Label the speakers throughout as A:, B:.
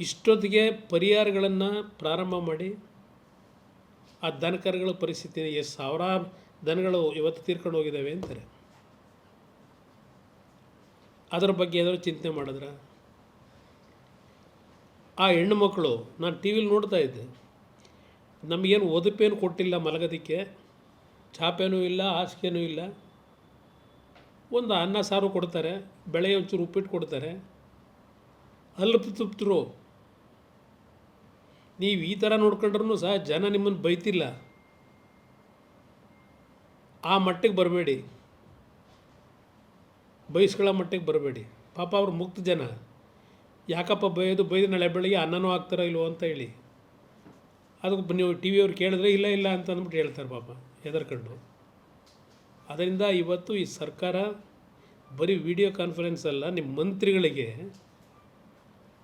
A: ಇಷ್ಟೊತ್ತಿಗೆ ಪರಿಹಾರಗಳನ್ನು ಪ್ರಾರಂಭ ಮಾಡಿ, ಆ ದನಕರುಗಳ ಪರಿಸ್ಥಿತಿ ಎಷ್ಟು ಸಾವಿರ ದನಗಳು ಇವತ್ತು ತೀರ್ಕೊಂಡು ಹೋಗಿದ್ದಾವೆ ಅಂತಾರೆ. ಅದರ ಬಗ್ಗೆ ಏನಾದರೂ ಚಿಂತೆ ಮಾಡಿದ್ರ? ಆ ಹೆಣ್ಣು ಮಕ್ಕಳು, ನಾನು ಟಿ ವಿಲಿ ನೋಡ್ತಾ ಇದ್ದೆ. ನಮಗೇನು ಒದಪೇನು ಕೊಟ್ಟಿಲ್ಲ ಮಲಗೋದಕ್ಕೆ, ಚಾಪೇನೂ ಇಲ್ಲ, ಹಾಸಿಗೆನೂ ಇಲ್ಲ. ಒಂದು ಅನ್ನ ಸಾರು ಕೊಡ್ತಾರೆ ಬೆಳೆ ಒಂಚೂರು ಉಪ್ಪಿಟ್ಟು ಕೊಡ್ತಾರೆ. ಅಲ್ಪ ತುಪ್ತರು ನೀವು ಈ ಥರ ನೋಡ್ಕೊಂಡ್ರೂ ಸಹ ಜನ ನಿಮ್ಮನ್ನು ಬೈತಿಲ್ಲ. ಆ ಮಟ್ಟಿಗೆ ಬರಬೇಡಿ. ಬೈಸ್ಕೊಳ್ಳೋ ಮಟ್ಟಿಗೆ ಬರಬೇಡಿ. ಪಾಪ ಅವ್ರು ಮುಕ್ತ ಜನ. ಯಾಕಪ್ಪ ಬೈಯೋದು? ಬೈದು ನಾಳೆ ಬೆಳಿಗ್ಗೆ ಅನ್ನನೂ ಆಗ್ತಾರೋ ಇಲ್ವೋ ಅಂತ ಹೇಳಿ. ಅದಕ್ಕೆ ನೀವು ಟಿ ವಿಯವ್ರು ಕೇಳಿದ್ರೆ ಇಲ್ಲ ಇಲ್ಲ ಅಂತ ಅಂದ್ಬಿಟ್ಟು ಹೇಳ್ತಾರೆ ಪಾಪ, ಹೆದರ್ಕೊಂಡು. ಅದರಿಂದ ಇವತ್ತು ಈ ಸರ್ಕಾರ ಬರೀ ವಿಡಿಯೋ ಕಾನ್ಫರೆನ್ಸ್ ಅಲ್ಲ ನಿಮ್ಮ ಮಂತ್ರಿಗಳಿಗೆ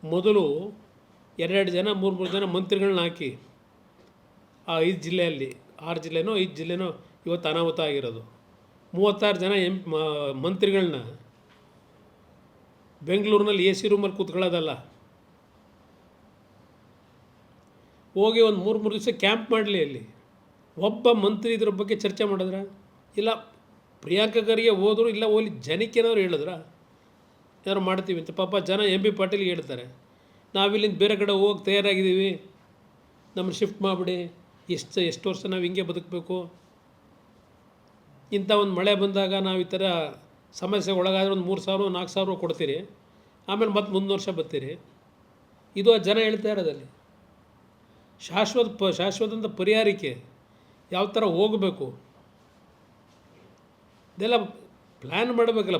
A: ಮೊದಲು ಎರಡೆರಡು ಜನ, ಮೂರು ಮೂರು ಜನ ಮಂತ್ರಿಗಳನ್ನ ಹಾಕಿ ಆ ಐದು ಜಿಲ್ಲೆಯಲ್ಲಿ, ಆರು ಜಿಲ್ಲೆನೋ ಐದು ಜಿಲ್ಲೆನೋ ಇವತ್ತು ಅನಾಹುತ ಆಗಿರೋದು. ಮೂವತ್ತಾರು ಜನ ಎಂ ಮಂತ್ರಿಗಳನ್ನ ಬೆಂಗಳೂರಿನಲ್ಲಿ ಎ ಸಿ ರೂಮಲ್ಲಿ ಕೂತ್ಕೊಳ್ಳೋದಲ್ಲ. ಹೋಗಿ ಒಂದು ಮೂರು ಮೂರು ದಿವಸ ಕ್ಯಾಂಪ್ ಮಾಡಲಿ ಅಲ್ಲಿ. ಒಬ್ಬ ಮಂತ್ರಿ ಇದ್ರ ಬಗ್ಗೆ ಚರ್ಚೆ ಮಾಡಿದ್ರ? ಇಲ್ಲ, ಪ್ರಿಯಾಂಕಾ ಖರ್ಗೆ ಹೋದ್ರು, ಇಲ್ಲ ಹೋಗ್ಲಿ ಜನಕ್ಕೇನಾದ್ರು ಹೇಳಿದ್ರ? ಏನಾದ್ರು ಮಾಡ್ತೀವಿ ಅಂತ. ಪಾಪ ಜನ ಎಂ ಬಿ ಪಾಟೀಲ್ಗೆ ಹೇಳ್ತಾರೆ. ನಾವಿಲ್ಲಿಂದ ಬೇರೆ ಕಡೆ ಹೋಗಿ ತಯಾರಾಗಿದ್ದೀವಿ. ನಮ್ಮನ್ನು ಶಿಫ್ಟ್ ಮಾಡಿಬಿಡಿ. ಎಷ್ಟು ಎಷ್ಟು ವರ್ಷ ನಾವು ಹಿಂಗೆ ಬದುಕಬೇಕು? ಇಂಥ ಒಂದು ಮಳೆ ಬಂದಾಗ ನಾವು ಈ ಥರ ಸಮಸ್ಯೆ ಒಳಗಾದ್ರೆ ಒಂದು ಮೂರು ಸಾವಿರ ನಾಲ್ಕು ಸಾವಿರ ಕೊಡ್ತೀರಿ. ಆಮೇಲೆ ಮತ್ತೆ ಮುಂದೆ ವರ್ಷ ಬರ್ತೀರಿ. ಇದು ಆ ಜನ ಹೇಳ್ತಾ ಇರೋದಲ್ಲಿ ಶಾಶ್ವತ ಪ ಶಾಶ್ವತಂಥ ಪರಿಹಾರಕ್ಕೆ ಯಾವ ಥರ ಹೋಗಬೇಕು? ಇದೆಲ್ಲ ಪ್ಲ್ಯಾನ್ ಮಾಡಬೇಕಲ್ಲ.